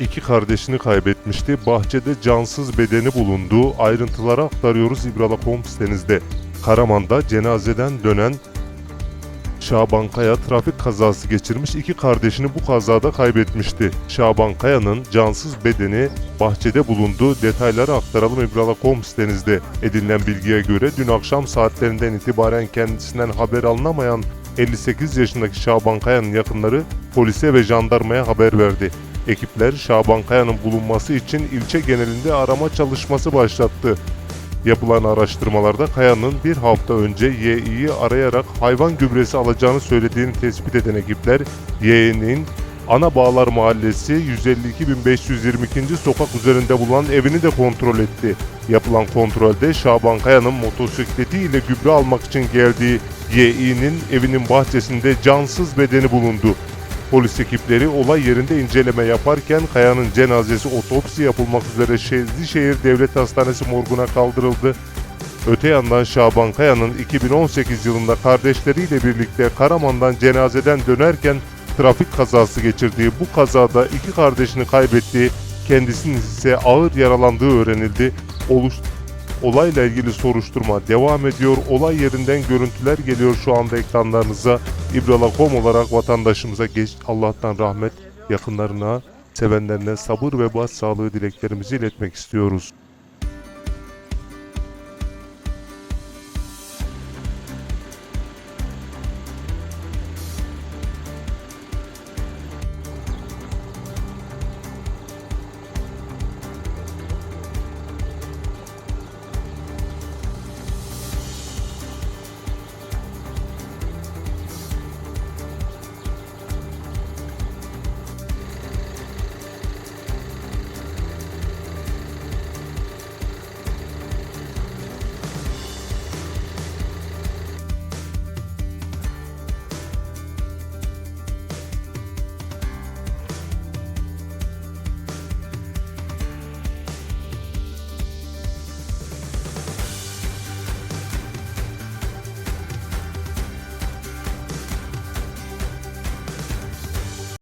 iki kardeşini kaybetmişti. Bahçede cansız bedeni bulundu. Ayrıntıları aktarıyoruz İbrala.com sitenizde. Karaman'da cenazeden dönen Şaban Kaya trafik kazası geçirmiş iki kardeşini bu kazada kaybetmişti. Şaban Kaya'nın cansız bedeni bahçede bulundu. Detayları aktaralım İbrala.com sitenizde. Edinilen bilgiye göre dün akşam saatlerinden itibaren kendisinden haber alınamayan 58 yaşındaki Şaban Kaya'nın yakınları polise ve jandarmaya haber verdi. Ekipler Şaban Kaya'nın bulunması için ilçe genelinde arama çalışması başlattı. Yapılan araştırmalarda Kaya'nın bir hafta önce Yİ'yi arayarak hayvan gübresi alacağını söylediğini tespit eden ekipler Yİ'nin Ana Bağlar Mahallesi 152.522. sokak üzerinde bulunan evini de kontrol etti. Yapılan kontrolde Şaban Kaya'nın motosikletiyle gübre almak için geldiği Yİ'nin evinin bahçesinde cansız bedeni bulundu. Polis ekipleri olay yerinde inceleme yaparken Kaya'nın cenazesi otopsi yapılmak üzere Şehzişehir Devlet Hastanesi morguna kaldırıldı. Öte yandan Şaban Kaya'nın 2018 yılında kardeşleriyle birlikte Karaman'dan cenazeden dönerken trafik kazası geçirdiği bu kazada iki kardeşini kaybettiği, kendisinin ise ağır yaralandığı öğrenildi. Oluş Olayla ilgili soruşturma devam ediyor. Olay yerinden görüntüler geliyor şu anda ekranlarınıza. İbrala.com olarak vatandaşımıza geç Allah'tan rahmet, yakınlarına, sevenlerine sabır ve başsağlığı dileklerimizi iletmek istiyoruz.